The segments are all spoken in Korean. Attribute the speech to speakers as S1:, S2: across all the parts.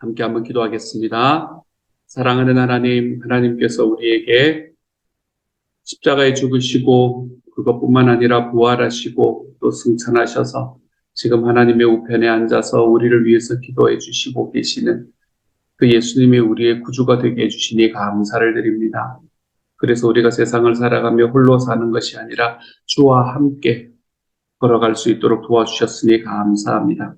S1: 함께 한번 기도하겠습니다. 사랑하는 하나님, 하나님께서 우리에게 십자가에 죽으시고 그것뿐만 아니라 부활하시고 또 승천하셔서 지금 하나님의 우편에 앉아서 우리를 위해서 기도해 주시고 계시는 그 예수님이 우리의 구주가 되게 해주시니 감사를 드립니다. 그래서 우리가 세상을 살아가며 홀로 사는 것이 아니라 주와 함께 걸어갈 수 있도록 도와주셨으니 감사합니다.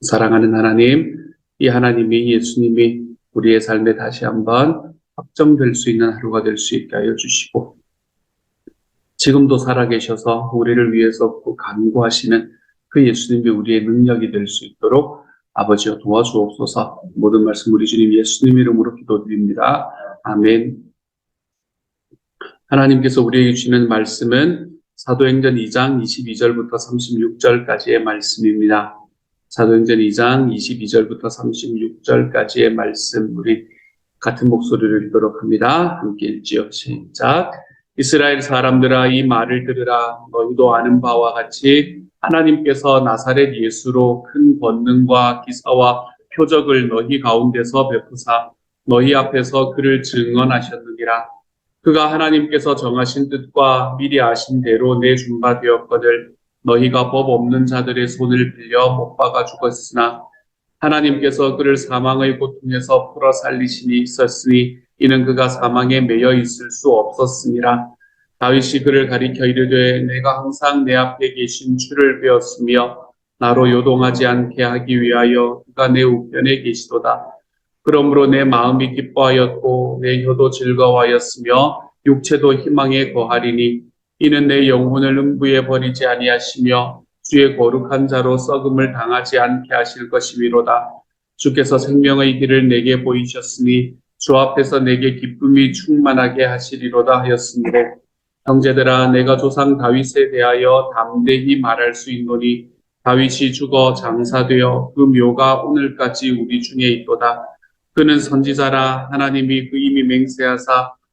S1: 사랑하는 하나님, 이 하나님이 예수님이 우리의 삶에 다시 한번 확정될 수 있는 하루가 될 수 있게 하여 주시고, 지금도 살아계셔서 우리를 위해서 그 간구하시는 그 예수님이 우리의 능력이 될 수 있도록 아버지여 도와주옵소서 모든 말씀 우리 주님 예수님 이름으로 기도드립니다. 아멘. 하나님께서 우리에게 주시는 말씀은 사도행전 2장 22절부터 36절까지의 말씀입니다. 사도행전 2장 22절부터 36절까지의 말씀 우리 같은 목소리를 읽도록 합니다. 함께 읽지요. 시작. 이스라엘 사람들아 이 말을 들으라 너희도 아는 바와 같이 하나님께서 나사렛 예수로 큰 권능과 기사와 표적을 너희 가운데서 베푸사 너희 앞에서 그를 증언하셨느니라 그가 하나님께서 정하신 뜻과 미리 아신 대로 내 준 바 되었거늘 너희가 법 없는 자들의 손을 빌려 못 박아 죽었으나 하나님께서 그를 사망의 고통에서 풀어 살리심이 있었으니 이는 그가 사망에 매여 있을 수 없었음이라 다윗이 그를 가리켜 이르되 내가 항상 내 앞에 계신 주를 배웠으며 나로 요동하지 않게 하기 위하여 그가 내 우편에 계시도다. 그러므로 내 마음이 기뻐하였고 내 혀도 즐거워하였으며 육체도 희망에 거하리니 이는 내 영혼을 음부에 버리지 아니하시며 주의 거룩한 자로 썩음을 당하지 않게 하실 것이미로다. 주께서 생명의 길을 내게 보이셨으니 주 앞에서 내게 기쁨이 충만하게 하시리로다 하였으므로 형제들아 내가 조상 다윗에 대하여 담대히 말할 수 있노니 다윗이 죽어 장사되어 그 묘가 오늘까지 우리 중에 있도다. 그는 선지자라 하나님이 그 이미 맹세하사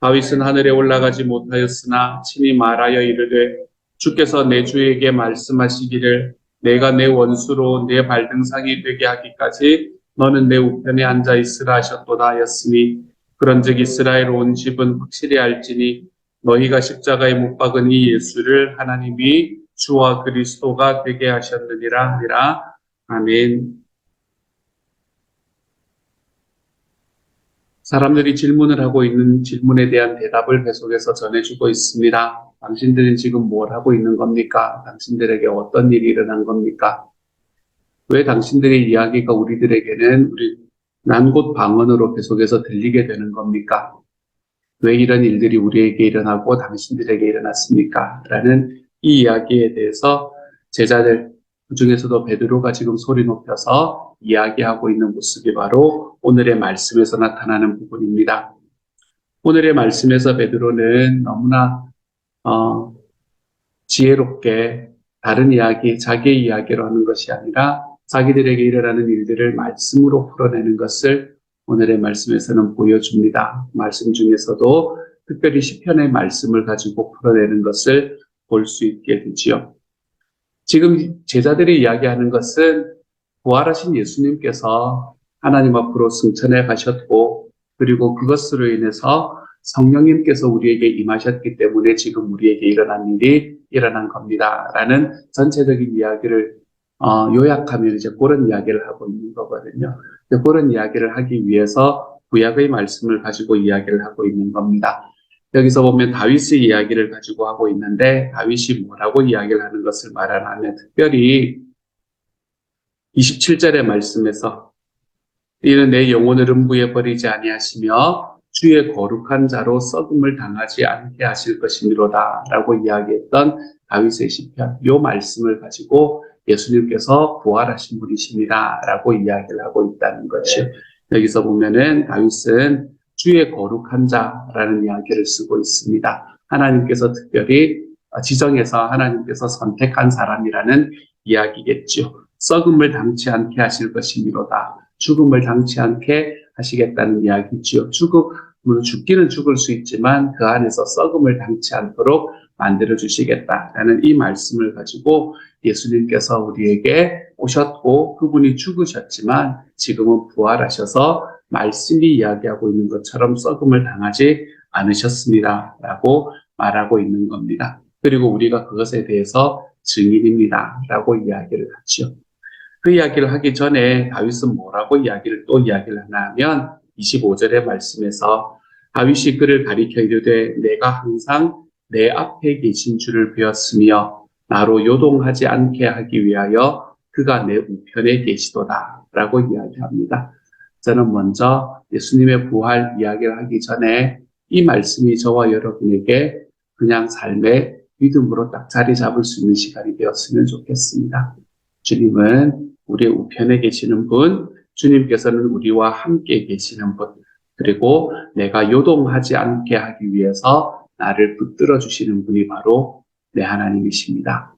S1: 다윗은 하늘에 올라가지 못하였으나 친히 말하여 이르되 주께서 내 주에게 말씀하시기를 내가 내 원수로 내 발등상이 되게 하기까지 너는 내 우편에 앉아 있으라 하셨도다 하였으니 그런즉 이스라엘 온 집은 확실히 알지니 너희가 십자가에 못 박은 이 예수를 하나님이 주와 그리스도가 되게 하셨느니라 하니라 아멘. 사람들이 질문을 하고 있는 질문에 대한 대답을 계속해서 전해주고 있습니다. 당신들은 지금 뭘 하고 있는 겁니까? 당신들에게 어떤 일이 일어난 겁니까? 왜 당신들의 이야기가 우리들에게는 우리 난곳 방언으로 계속해서 들리게 되는 겁니까? 왜 이런 일들이 우리에게 일어나고 당신들에게 일어났습니까? 라는 이 이야기에 대해서 제자들 그 중에서도 베드로가 지금 소리 높여서 이야기하고 있는 모습이 바로 오늘의 말씀에서 나타나는 부분입니다. 오늘의 말씀에서 베드로는 너무나 어, 지혜롭게 다른 이야기, 자기의 이야기로 하는 것이 아니라 자기들에게 일어나는 일들을 말씀으로 풀어내는 것을 오늘의 말씀에서는 보여줍니다. 말씀 중에서도 특별히 시편의 말씀을 가지고 풀어내는 것을 볼 수 있게 되지요. 지금 제자들이 이야기하는 것은 부활하신 예수님께서 하나님 앞으로 승천해 가셨고 그리고 그것으로 인해서 성령님께서 우리에게 임하셨기 때문에 지금 우리에게 일어난 일이 일어난 겁니다. 라는 전체적인 이야기를 어, 요약하면 이제 그런 이야기를 하고 있는 거거든요. 그런 이야기를 하기 위해서 구약의 말씀을 가지고 이야기를 하고 있는 겁니다. 여기서 보면 다윗의 이야기를 가지고 하고 있는데 다윗이 뭐라고 이야기를 하는 것을 말하면 특별히 27절의 말씀에서 이는 내 영혼을 음부에 버리지 아니하시며 주의 거룩한 자로 썩음을 당하지 않게 하실 것이미로다 라고 이야기했던 다윗의 시편 요 말씀을 가지고 예수님께서 부활하신 분이십니다 라고 이야기를 하고 있다는 것이요. 여기서 보면은 다윗은 주의 거룩한 자라는 이야기를 쓰고 있습니다. 하나님께서 특별히 지정해서 하나님께서 선택한 사람이라는 이야기겠지요. 썩음을 당치 않게 하실 것이미로다. 죽음을 당치 않게 하시겠다는 이야기지요. 죽음, 물론 죽기는 죽을 수 있지만 그 안에서 썩음을 당치 않도록 만들어 주시겠다라는 이 말씀을 가지고 예수님께서 우리에게 오셨고 그분이 죽으셨지만 지금은 부활하셔서 말씀이 이야기하고 있는 것처럼 썩음을 당하지 않으셨습니다 라고 말하고 있는 겁니다. 그리고 우리가 그것에 대해서 증인입니다 라고 이야기를 하죠. 그 이야기를 하기 전에 다윗은 뭐라고 이야기를 또 이야기를 하나 하면 25절의 말씀에서 다윗이 그를 가리켜 이르되 내가 항상 내 앞에 계신 줄을 배웠으며 나로 요동하지 않게 하기 위하여 그가 내 우편에 계시도다 라고 이야기합니다. 저는 먼저 예수님의 부활 이야기를 하기 전에 이 말씀이 저와 여러분에게 그냥 삶의 믿음으로 딱 자리 잡을 수 있는 시간이 되었으면 좋겠습니다. 주님은 우리의 우편에 계시는 분, 주님께서는 우리와 함께 계시는 분, 그리고 내가 요동하지 않게 하기 위해서 나를 붙들어 주시는 분이 바로 내 하나님이십니다.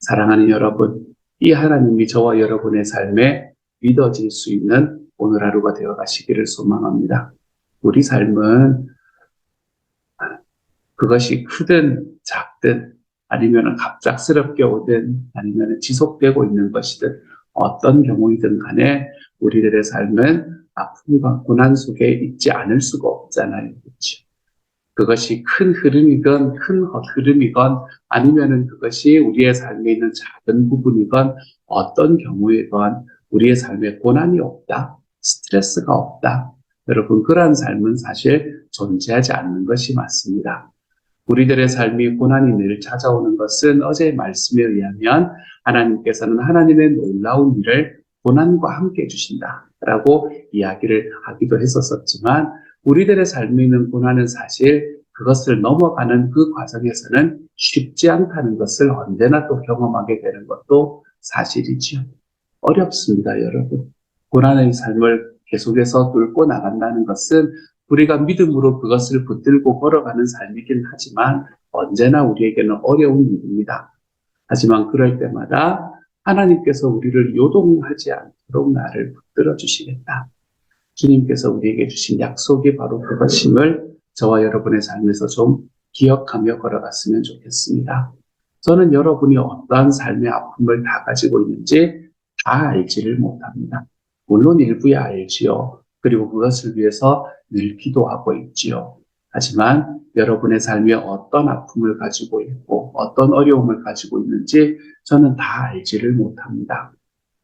S1: 사랑하는 여러분, 이 하나님이 저와 여러분의 삶에 믿어질 수 있는 오늘 하루가 되어 가시기를 소망합니다. 우리 삶은 그것이 크든 작든 아니면 갑작스럽게 오든 아니면 지속되고 있는 것이든 어떤 경우이든 간에 우리들의 삶은 아픔과 고난 속에 있지 않을 수가 없잖아요. 그렇죠? 그것이 큰 흐름이건 큰 흐름이건 아니면은 그것이 우리의 삶에 있는 작은 부분이건 어떤 경우이건 우리의 삶에 고난이 없다, 스트레스가 없다. 여러분 그러한 삶은 사실 존재하지 않는 것이 맞습니다. 우리들의 삶이 고난이 늘 찾아오는 것은 어제의 말씀에 의하면 하나님께서는 하나님의 놀라운 일을 고난과 함께 해주신다 라고 이야기를 하기도 했었었지만 우리들의 삶에 있는 고난은 사실 그것을 넘어가는 그 과정에서는 쉽지 않다는 것을 언제나 또 경험하게 되는 것도 사실이지요. 어렵습니다, 여러분. 고난의 삶을 계속해서 뚫고 나간다는 것은 우리가 믿음으로 그것을 붙들고 걸어가는 삶이긴 하지만 언제나 우리에게는 어려운 일입니다. 하지만 그럴 때마다 하나님께서 우리를 요동하지 않도록 나를 붙들어 주시겠다. 주님께서 우리에게 주신 약속이 바로 그것임을 저와 여러분의 삶에서 좀 기억하며 걸어갔으면 좋겠습니다. 저는 여러분이 어떠한 삶의 아픔을 다 가지고 있는지 다 알지를 못합니다. 물론 일부야 알지요. 그리고 그것을 위해서 늘 기도하고 있지요. 하지만 여러분의 삶에 어떤 아픔을 가지고 있고 어떤 어려움을 가지고 있는지 저는 다 알지를 못합니다.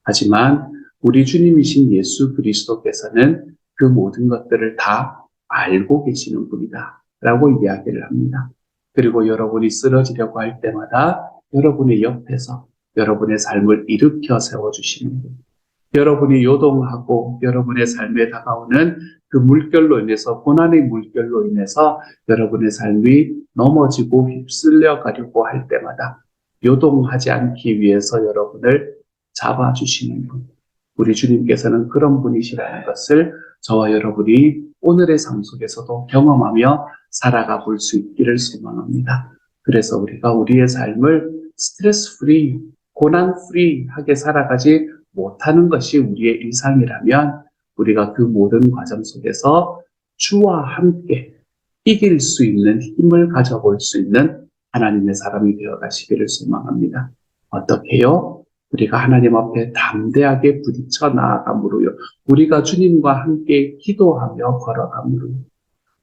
S1: 하지만 우리 주님이신 예수 그리스도께서는 그 모든 것들을 다 알고 계시는 분이다. 라고 이야기를 합니다. 그리고 여러분이 쓰러지려고 할 때마다 여러분의 옆에서 여러분의 삶을 일으켜 세워주시는 분. 여러분이 요동하고 여러분의 삶에 다가오는 그 물결로 인해서 고난의 물결로 인해서 여러분의 삶이 넘어지고 휩쓸려 가려고 할 때마다 요동하지 않기 위해서 여러분을 잡아주시는 분. 우리 주님께서는 그런 분이시라는 것을 저와 여러분이 오늘의 삶 속에서도 경험하며 살아가 볼 수 있기를 소망합니다. 그래서 우리가 우리의 삶을 스트레스 프리, 고난 프리 하게 살아가지 못하는 것이 우리의 일상이라면 우리가 그 모든 과정 속에서 주와 함께 이길 수 있는 힘을 가져볼 수 있는 하나님의 사람이 되어 가시기를 소망합니다. 어떻게요? 우리가 하나님 앞에 담대하게 부딪혀 나아감으로요. 우리가 주님과 함께 기도하며 걸어감으로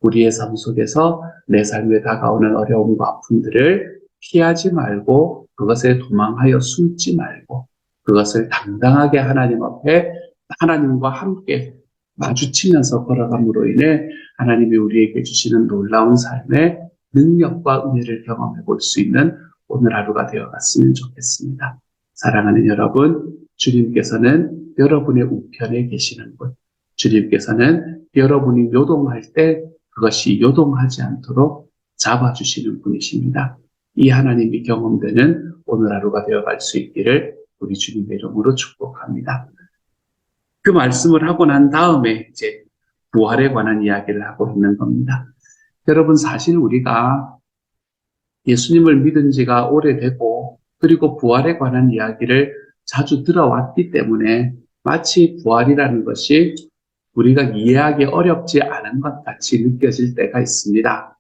S1: 우리의 삶 속에서 내 삶에 다가오는 어려움과 아픔들을 피하지 말고 그것에 도망하여 숨지 말고 그것을 당당하게 하나님 앞에 하나님과 함께 마주치면서 걸어감으로 인해 하나님이 우리에게 주시는 놀라운 삶의 능력과 은혜를 경험해 볼 수 있는 오늘 하루가 되어 갔으면 좋겠습니다. 사랑하는 여러분, 주님께서는 여러분의 우편에 계시는 분, 주님께서는 여러분이 요동할 때 그것이 요동하지 않도록 잡아주시는 분이십니다. 이 하나님이 경험되는 오늘 하루가 되어 갈 수 있기를 우리 주님의 이름으로 축복합니다. 그 말씀을 하고 난 다음에 이제 부활에 관한 이야기를 하고 있는 겁니다. 여러분, 사실 우리가 예수님을 믿은 지가 오래되고, 그리고 부활에 관한 이야기를 자주 들어왔기 때문에 마치 부활이라는 것이 우리가 이해하기 어렵지 않은 것 같이 느껴질 때가 있습니다.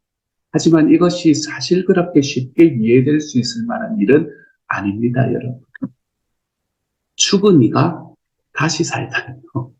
S1: 하지만 이것이 사실 그렇게 쉽게 이해될 수 있을 만한 일은 아닙니다, 여러분. 죽은 이가 다시 살다는 거.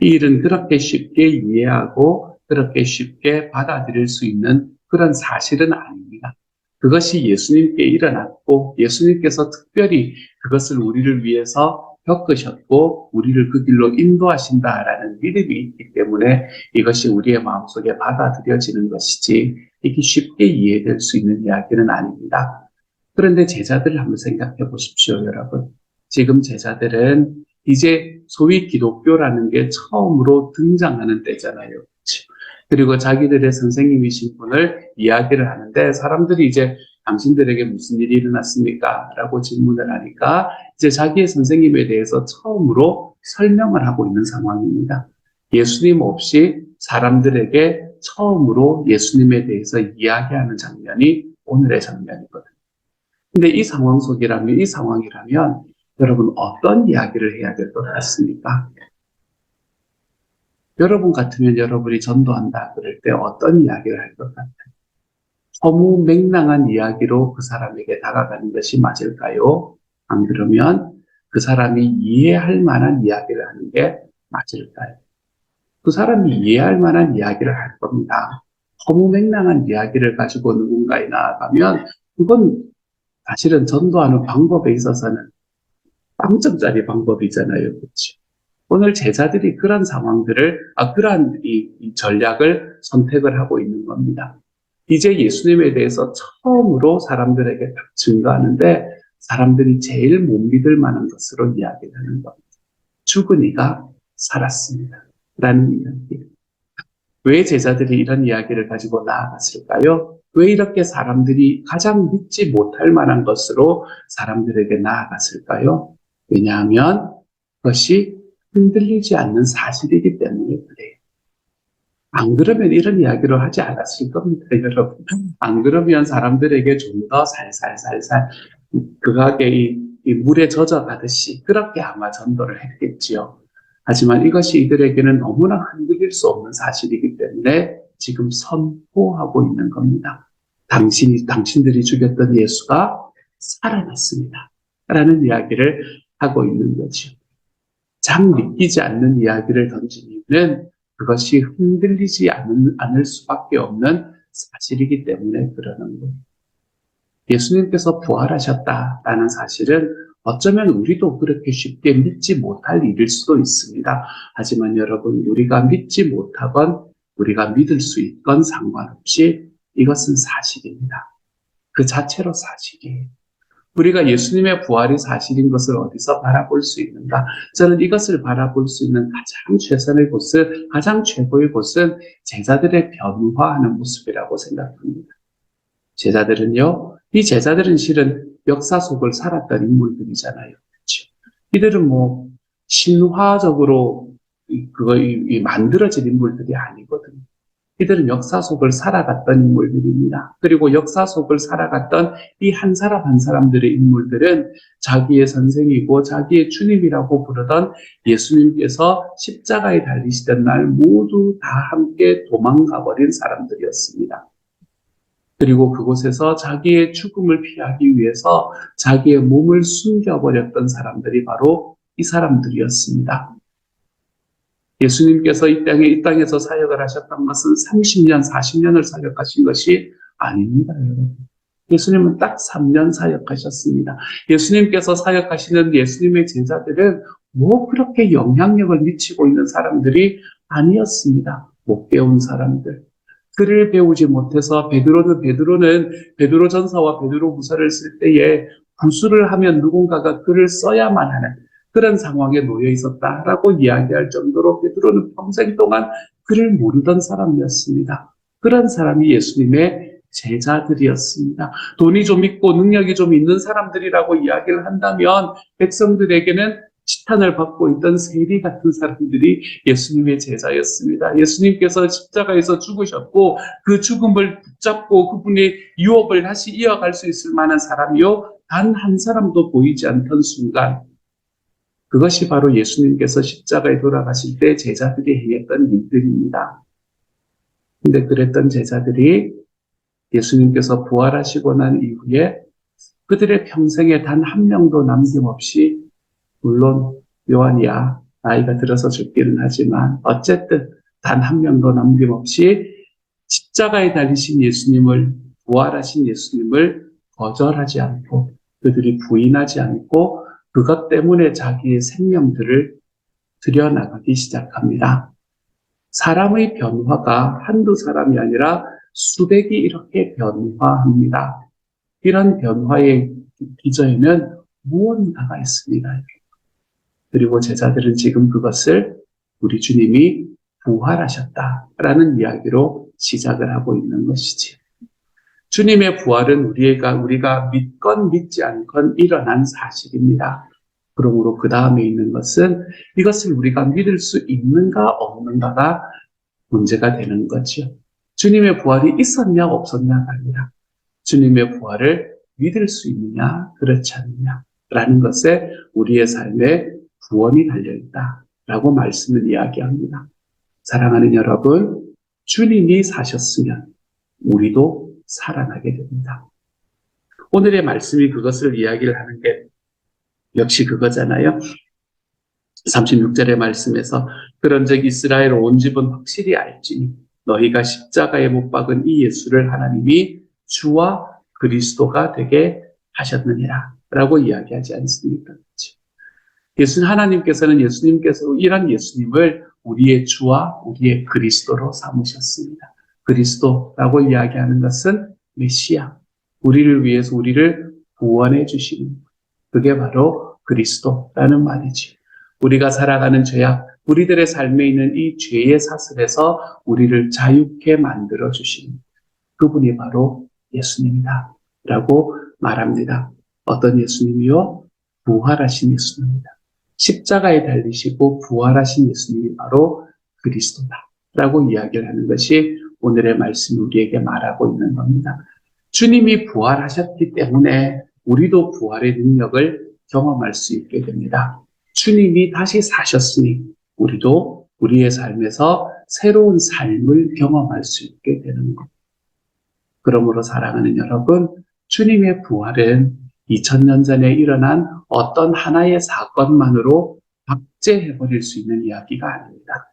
S1: 이 일은 그렇게 쉽게 이해하고 그렇게 쉽게 받아들일 수 있는 그런 사실은 아닙니다. 그것이 예수님께 일어났고 예수님께서 특별히 그것을 우리를 위해서 겪으셨고 우리를 그 길로 인도하신다라는 믿음이 있기 때문에 이것이 우리의 마음속에 받아들여지는 것이지 이게 쉽게 이해될 수 있는 이야기는 아닙니다. 그런데 제자들을 한번 생각해 보십시오, 여러분. 지금 제자들은 이제 소위 기독교라는 게 처음으로 등장하는 때잖아요. 그리고 자기들의 선생님이신 분을 이야기를 하는데 사람들이 이제 당신들에게 무슨 일이 일어났습니까? 라고 질문을 하니까 이제 자기의 선생님에 대해서 처음으로 설명을 하고 있는 상황입니다. 예수님 없이 사람들에게 처음으로 예수님에 대해서 이야기하는 장면이 오늘의 장면이거든요. 근데 이 상황 속이라면, 이 상황이라면 여러분 어떤 이야기를 해야 될 것 같습니까? 여러분 같으면 여러분이 전도한다 그럴 때 어떤 이야기를 할 것 같아요? 허무맹랑한 이야기로 그 사람에게 다가가는 것이 맞을까요? 안 그러면 그 사람이 이해할 만한 이야기를 하는 게 맞을까요? 그 사람이 이해할 만한 이야기를 할 겁니다. 허무맹랑한 이야기를 가지고 누군가에 나아가면 그건 사실은 전도하는 방법에 있어서는 빵점짜리 방법이잖아요. 그렇죠? 오늘 제자들이 그런 상황들을, 아, 그러한 이, 이 전략을 선택을 하고 있는 겁니다. 이제 예수님에 대해서 처음으로 사람들에게 딱 증거하는데 사람들이 제일 못 믿을 만한 것으로 이야기를 하는 겁니다. 죽은 이가 살았습니다. 라는 이야기. 왜 제자들이 이런 이야기를 가지고 나아갔을까요? 왜 이렇게 사람들이 가장 믿지 못할 만한 것으로 사람들에게 나아갔을까요? 왜냐하면 그것이 흔들리지 않는 사실이기 때문에 그래요. 안 그러면 이런 이야기를 하지 않았을 겁니다, 여러분. 안 그러면 사람들에게 좀 더 살살살살 그하게 이, 이 물에 젖어가듯이 그렇게 아마 전도를 했겠지요. 하지만 이것이 이들에게는 너무나 흔들릴 수 없는 사실이기 때문에 지금 선포하고 있는 겁니다. 당신이, 당신들이 죽였던 예수가 살아났습니다. 라는 이야기를 하고 있는 거죠. 장 믿기지 않는 이야기를 던진 이유는 그것이 흔들리지 않은, 않을 수밖에 없는 사실이기 때문에 그러는 거예요. 예수님께서 부활하셨다라는 사실은 어쩌면 우리도 그렇게 쉽게 믿지 못할 일일 수도 있습니다. 하지만 여러분, 우리가 믿지 못하건 우리가 믿을 수 있건 상관없이 이것은 사실입니다. 그 자체로 사실이에요. 우리가 예수님의 부활이 사실인 것을 어디서 바라볼 수 있는가? 저는 이것을 바라볼 수 있는 가장 최선의 곳은, 가장 최고의 곳은 제자들의 변화하는 모습이라고 생각합니다. 제자들은요, 이 제자들은 실은 역사 속을 살았던 인물들이잖아요. 그렇죠? 이들은 뭐, 신화적으로 그거 이 만들어진 인물들이 아니거든요. 이들은 역사 속을 살아갔던 인물들입니다. 그리고 역사 속을 살아갔던 이 한 사람 한 사람들의 인물들은 자기의 선생이고 자기의 주님이라고 부르던 예수님께서 십자가에 달리시던 날 모두 다 함께 도망가 버린 사람들이었습니다. 그리고 그곳에서 자기의 죽음을 피하기 위해서 자기의 몸을 숨겨버렸던 사람들이 바로 이 사람들이었습니다. 예수님께서 이 땅에, 이 땅에서 사역을 하셨던 것은 30년, 40년을 사역하신 것이 아닙니다, 여러분. 예수님은 딱 3년 사역하셨습니다. 예수님께서 사역하시는 예수님의 제자들은 뭐 그렇게 영향력을 미치고 있는 사람들이 아니었습니다. 못 배운 사람들. 글을 배우지 못해서 베드로는 베드로는 베드로 전서와 베드로 후서를 쓸 때에 구술을 하면 누군가가 글을 써야만 하는 그런 상황에 놓여 있었다라고 이야기할 정도로 베드로는 평생 동안 그를 모르던 사람이었습니다. 그런 사람이 예수님의 제자들이었습니다. 돈이 좀 있고 능력이 좀 있는 사람들이라고 이야기를 한다면 백성들에게는 치탄을 받고 있던 세리 같은 사람들이 예수님의 제자였습니다. 예수님께서 십자가에서 죽으셨고 그 죽음을 붙잡고 그분의 유업을 다시 이어갈 수 있을 만한 사람이요 단 한 사람도 보이지 않던 순간 그것이 바로 예수님께서 십자가에 돌아가실 때 제자들이 행했던 일들입니다. 근데 그랬던 제자들이 예수님께서 부활하시고 난 이후에 그들의 평생에 단 한 명도 남김없이 물론 요한이야 나이가 들어서 죽기는 하지만 어쨌든 단 한 명도 남김없이 십자가에 달리신 예수님을 부활하신 예수님을 거절하지 않고 그들이 부인하지 않고 그것 때문에 자기의 생명들을 들여나가기 시작합니다. 사람의 변화가 한두 사람이 아니라 수백이 이렇게 변화합니다. 이런 변화의 기저에는 무언가가 있습니다. 그리고 제자들은 지금 그것을 우리 주님이 부활하셨다라는 이야기로 시작을 하고 있는 것이지. 주님의 부활은 우리가, 우리가 믿건 믿지 않건 일어난 사실입니다. 그러므로 그 다음에 있는 것은 이것을 우리가 믿을 수 있는가 없는가가 문제가 되는 거죠. 주님의 부활이 있었냐 없었냐가 아니라 주님의 부활을 믿을 수 있느냐 그렇지 않느냐 라는 것에 우리의 삶에 구원이 달려있다 라고 말씀을 이야기합니다. 사랑하는 여러분, 주님이 사셨으면 우리도 살아나게 됩니다. 오늘의 말씀이 그것을 이야기를 하는 게 역시 그거잖아요. 36절의 말씀에서 그런 즉 이스라엘 온 집은 확실히 알지니 너희가 십자가에 못 박은 이 예수를 하나님이 주와 그리스도가 되게 하셨느니라 라고 이야기하지 않습니까? 그렇죠? 예수 하나님께서는 예수님께서 이런 예수님을 우리의 주와 우리의 그리스도로 삼으셨습니다. 그리스도라고 이야기하는 것은 메시아, 우리를 위해서 우리를 구원해 주시는 그게 바로 그리스도라는 말이지. 우리가 살아가는 죄악, 우리들의 삶에 있는 이 죄의 사슬에서 우리를 자유케 만들어 주시는 그분이 바로 예수님이다. 라고 말합니다. 어떤 예수님이요? 부활하신 예수님입니다. 십자가에 달리시고 부활하신 예수님이 바로 그리스도다. 라고 이야기를 하는 것이 오늘의 말씀이 우리에게 말하고 있는 겁니다. 주님이 부활하셨기 때문에 우리도 부활의 능력을 경험할 수 있게 됩니다. 주님이 다시 사셨으니 우리도 우리의 삶에서 새로운 삶을 경험할 수 있게 되는 것. 그러므로 사랑하는 여러분, 주님의 부활은 2000년 전에 일어난 어떤 하나의 사건만으로 박제해버릴 수 있는 이야기가 아닙니다.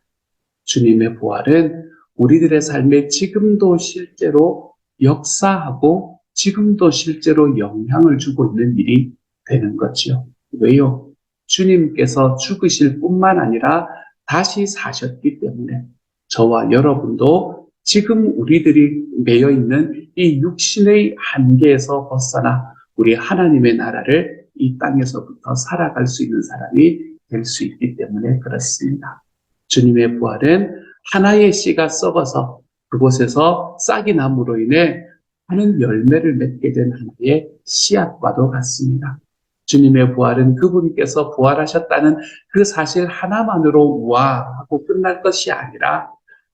S1: 주님의 부활은 우리들의 삶에 지금도 실제로 역사하고 지금도 실제로 영향을 주고 있는 일이 되는 거지요. 왜요? 주님께서 죽으실 뿐만 아니라 다시 사셨기 때문에 저와 여러분도 지금 우리들이 매여 있는 이 육신의 한계에서 벗어나 우리 하나님의 나라를 이 땅에서부터 살아갈 수 있는 사람이 될 수 있기 때문에 그렇습니다. 주님의 부활은 하나의 씨가 썩어서 그곳에서 싹이 남으로 인해 하는 열매를 맺게 된 하나의 씨앗과도 같습니다. 주님의 부활은 그분께서 부활하셨다는 그 사실 하나만으로 와 하고 끝날 것이 아니라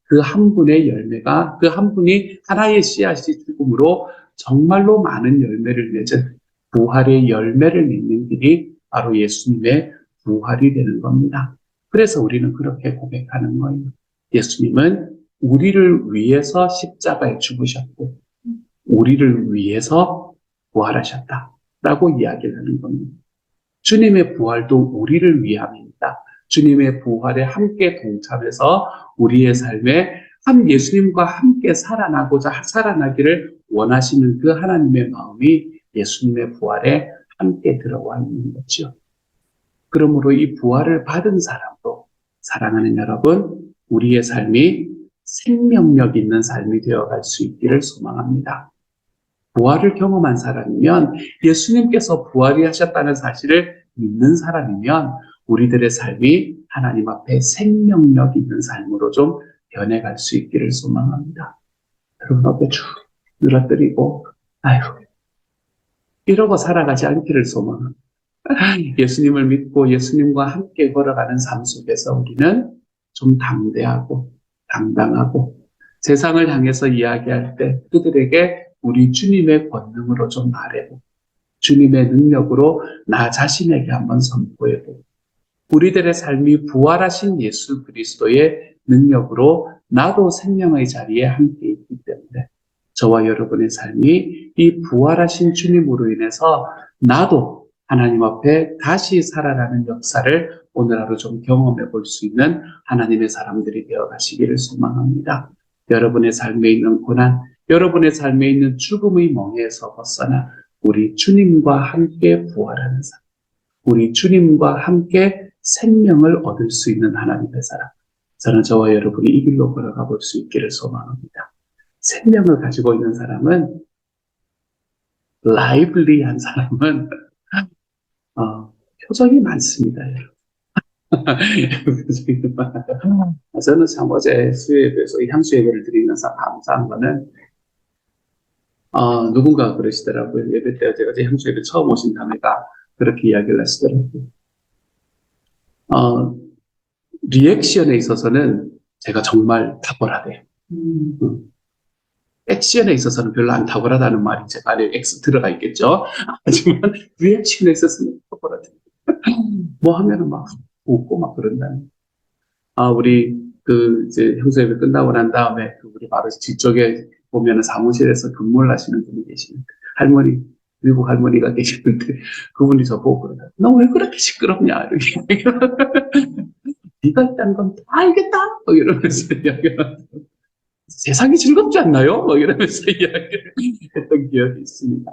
S1: 그 한 분의 열매가 그 한 분이 하나의 씨앗이 죽음으로 정말로 많은 열매를 맺은 부활의 열매를 맺는 길이 바로 예수님의 부활이 되는 겁니다. 그래서 우리는 그렇게 고백하는 거예요. 예수님은 우리를 위해서 십자가에 죽으셨고, 우리를 위해서 부활하셨다. 라고 이야기를 하는 겁니다. 주님의 부활도 우리를 위함입니다. 주님의 부활에 함께 동참해서 우리의 삶에 한 예수님과 함께 살아나고자 살아나기를 원하시는 그 하나님의 마음이 예수님의 부활에 함께 들어와 있는 거죠. 그러므로 이 부활을 받은 사람도 사랑하는 여러분, 우리의 삶이 생명력 있는 삶이 되어갈 수 있기를 소망합니다. 부활을 경험한 사람이면 예수님께서 부활이 하셨다는 사실을 믿는 사람이면 우리들의 삶이 하나님 앞에 생명력 있는 삶으로 좀 변해갈 수 있기를 소망합니다. 여러분 어깨 쭉 늘어뜨리고 아유 이러고 살아가지 않기를 소망합니다. 예수님을 믿고 예수님과 함께 걸어가는 삶 속에서 우리는 좀 담대하고 당당하고 세상을 향해서 이야기할 때 그들에게 우리 주님의 권능으로 좀 말해보고 주님의 능력으로 나 자신에게 한번 선포해보고 우리들의 삶이 부활하신 예수 그리스도의 능력으로 나도 생명의 자리에 함께 있기 때문에 저와 여러분의 삶이 이 부활하신 주님으로 인해서 나도 하나님 앞에 다시 살아가는 역사를 오늘 하루 좀 경험해 볼 수 있는 하나님의 사람들이 되어 가시기를 소망합니다. 여러분의 삶에 있는 고난, 여러분의 삶에 있는 죽음의 멍에서 벗어나 우리 주님과 함께 부활하는 삶, 우리 주님과 함께 생명을 얻을 수 있는 하나님의 사람. 저는 저와 여러분이 이 길로 걸어가 볼 수 있기를 소망합니다. 생명을 가지고 있는 사람은 라이블리한 사람은 어, 표정이 많습니다. 많아요. 저는 참 어제 수요예배에서 향수 예배를 드리면서 감사한 거는 어, 누군가 그러시더라고요. 예배 때 제가 제 향수 예배 처음 오신 다음에가 그렇게 이야기를 하시더라고요. 어, 리액션에 있어서는 제가 정말 탁월하대요. 음. 액션에 있어서는 별로 안 탁월하다는 말이 제 안에 X 들어가 있겠죠. 하지만 리액션에 있어서는 탁월하대요. 뭐 하면은 막 웃고 막 그런다는. 아, 우리 그 이제 형수예배 끝나고 난 다음에 그 우리 바로 뒤쪽에 보면은 사무실에서 근무를 하시는 분이 계시는 할머니 미국 할머니가 계시는데 그분이 저보고 그러다 너 왜 그렇게 시끄럽냐 이렇게 네가 있다는 건 다 알겠다 뭐 이러면서 이야기를 세상이 즐겁지 않나요? 뭐 이러면서 이야기를 했던 기억이 있습니다.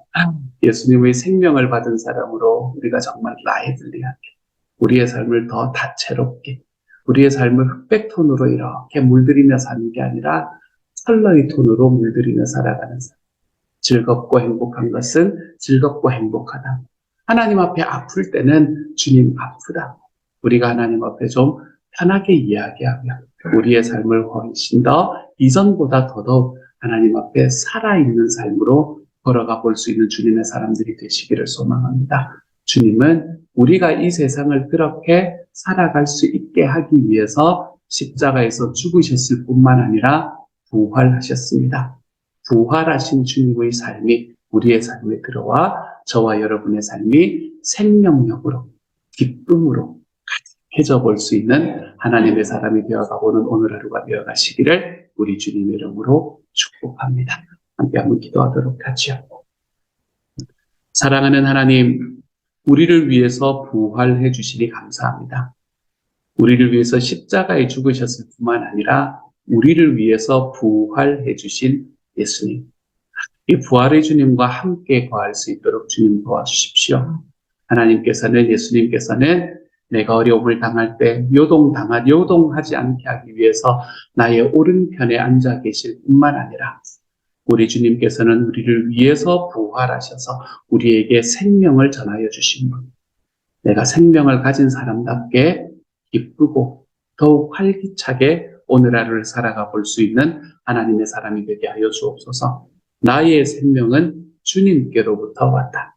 S1: 예수님의 생명을 받은 사람으로 우리가 정말 라이블리하게 우리의 삶을 더 다채롭게 우리의 삶을 흑백 톤으로 이렇게 물들이며 사는 게 아니라 철러의 톤으로 물들이며 살아가는 삶. 즐겁고 행복한 것은 즐겁고 행복하다. 하나님 앞에 아플 때는 주님 아프다. 우리가 하나님 앞에 좀 편하게 이야기하며 우리의 삶을 훨씬 더 이전보다 더더욱 하나님 앞에 살아있는 삶으로 걸어가 볼 수 있는 주님의 사람들이 되시기를 소망합니다. 주님은 우리가 이 세상을 그렇게 살아갈 수 있게 하기 위해서 십자가에서 죽으셨을 뿐만 아니라 부활하셨습니다. 부활하신 주님의 삶이 우리의 삶에 들어와 저와 여러분의 삶이 생명력으로, 기쁨으로 가득해져 볼 수 있는 하나님의 사람이 되어가보는 오늘 하루가 되어가시기를 우리 주님의 이름으로 축복합니다. 함께 한번 기도하도록 하죠. 사랑하는 하나님, 우리를 위해서 부활해 주시니 감사합니다. 우리를 위해서 십자가에 죽으셨을 뿐만 아니라 우리를 위해서 부활해 주신 예수님. 이 부활의 주님과 함께 거할 수 있도록 주님 도와주십시오. 하나님께서는 예수님께서는 내가 어려움을 당할 때 요동당하, 요동하지 않게 하기 위해서 나의 오른편에 앉아 계실 뿐만 아니라 우리 주님께서는 우리를 위해서 부활하셔서 우리에게 생명을 전하여 주신 분. 내가 생명을 가진 사람답게 기쁘고 더욱 활기차게 오늘 하루를 살아가 볼 수 있는 하나님의 사람이 되게 하여 주옵소서. 나의 생명은 주님께로부터 왔다.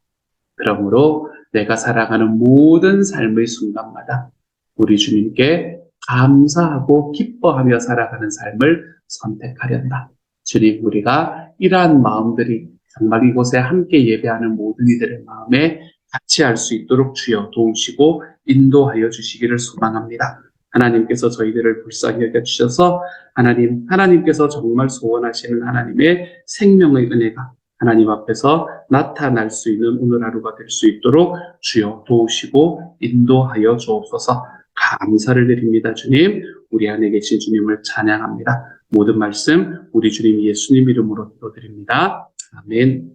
S1: 그러므로 내가 살아가는 모든 삶의 순간마다 우리 주님께 감사하고 기뻐하며 살아가는 삶을 선택하련다. 주님, 우리가 이러한 마음들이 정말 이곳에 함께 예배하는 모든 이들의 마음에 같이 할 수 있도록 주여 도우시고 인도하여 주시기를 소망합니다. 하나님께서 저희들을 불쌍히 여겨주셔서 하나님, 하나님께서 정말 소원하시는 하나님의 생명의 은혜가 하나님 앞에서 나타날 수 있는 오늘 하루가 될 수 있도록 주여 도우시고 인도하여 주옵소서 감사를 드립니다. 주님, 우리 안에 계신 주님을 찬양합니다. 모든 말씀 우리 주님 예수님 이름으로 기도드립니다. 아멘.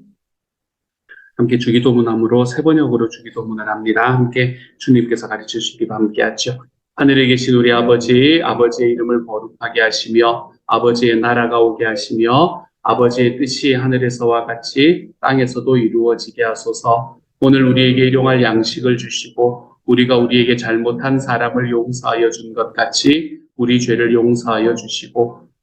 S1: 함께 주기도문함으로 세 번역으로 주기도문을 합니다. 함께 주님께서 가르쳐 주시기도 함께 하죠. 하늘에 계신 우리 아버지, 아버지의 이름을 거룩하게 하시며 아버지의 나라가 오게 하시며 아버지의 뜻이 하늘에서와 같이 땅에서도 이루어지게 하소서. 오늘 우리에게 일용할 양식을 주시고 우리가 우리에게 잘못한 사람을 용서하여 준 것 같이 우리 죄를 용서하여 주시고